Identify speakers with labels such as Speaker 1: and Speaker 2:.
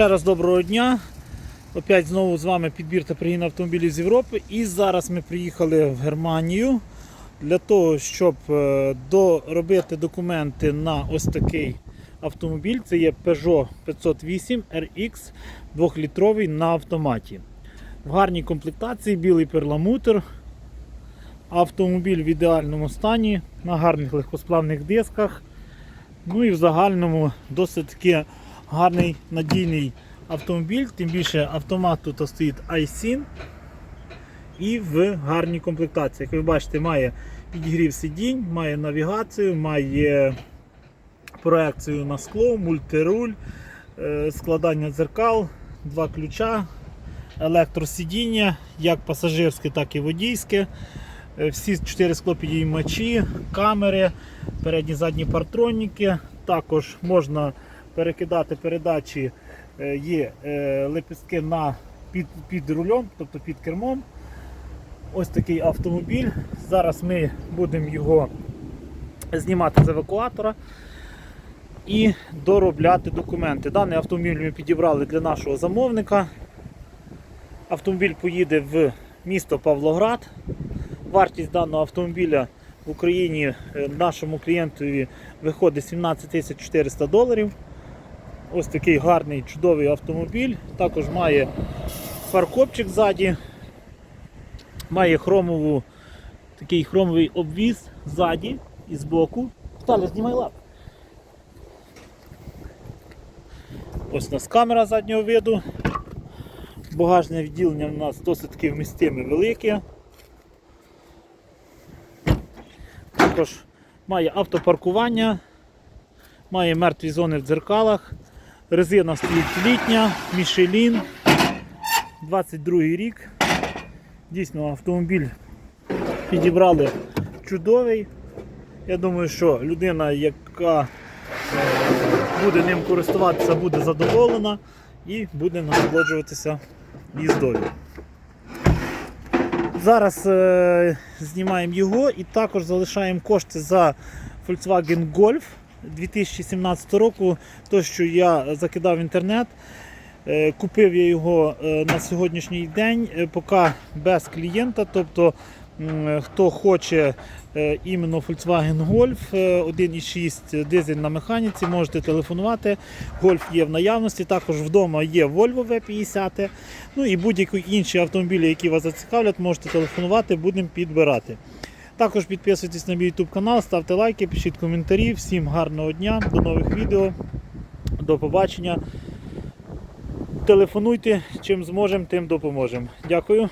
Speaker 1: Ще раз доброго дня. Опять знову з вами підбір та пригін автомобілів з Європи. І зараз ми приїхали в Германію для того, щоб е, доробити документи на ось такий автомобіль. Це є Peugeot 508 RX 2-літровий на автоматі. В гарній комплектації, білий перламутр. Автомобіль в ідеальному стані, на гарних легкосплавних дисках. Ну і в загальному досить таки гарний надійний автомобіль, тим більше автомат тут стоїть iSIN і в гарній комплектації. Як ви бачите, має підігрів сидінь, має навігацію, має проекцію на скло, мультируль, е, складання дзеркал, два ключа, електросидіння, як пасажирське, так і водійське. Е, Всі чотири склопідіймачі, камери, передні задні партроніки. Також можна перекидати передачі, е, є е, лепістки на під, під рулем, тобто під кермом. Ось такий автомобіль. Зараз ми будемо його знімати з евакуатора і доробляти документи. Даний автомобіль ми підібрали для нашого замовника. Автомобіль поїде в місто Павлоград. Вартість даного автомобіля в Україні е, нашому клієнтові виходить 17 400 доларів. Ось такий гарний чудовий автомобіль. Також має фаркопчик ззаді, має хромову, такий хромовий обвіз ззаді і збоку. Віталя, знімай лап. Ось у нас камера заднього виду. Багажне відділення у нас досить таки вмістиме велике. Також має автопаркування, має мертві зони в дзеркалах, резина стоїть літня, Мішелін, 22 рік. Дійсно, автомобіль підібрали чудовий. Я думаю, що людина, яка е, буде ним користуватися, буде задоволена і буде насолоджуватися їздою. Зараз е, знімаємо його і також залишаємо кошти за Volkswagen Golf 2017 року. То, що я закидав в інтернет. Е, Купив я його е, на сьогоднішній день, е, поки без клієнта. Тобто, хто хоче іменно Volkswagen Golf е, 1.6 дизель на механіці, можете телефонувати. Golf є в наявності. Також вдома є Volvo V50. Ну і будь-які інші автомобілі, які вас зацікавлять, можете телефонувати, будемо підбирати. Також підписуйтесь на мій YouTube канал, ставте лайки, пишіть коментарі. Всім гарного дня, до нових відео, до побачення. Телефонуйте, чим зможемо, тим допоможемо. Дякую.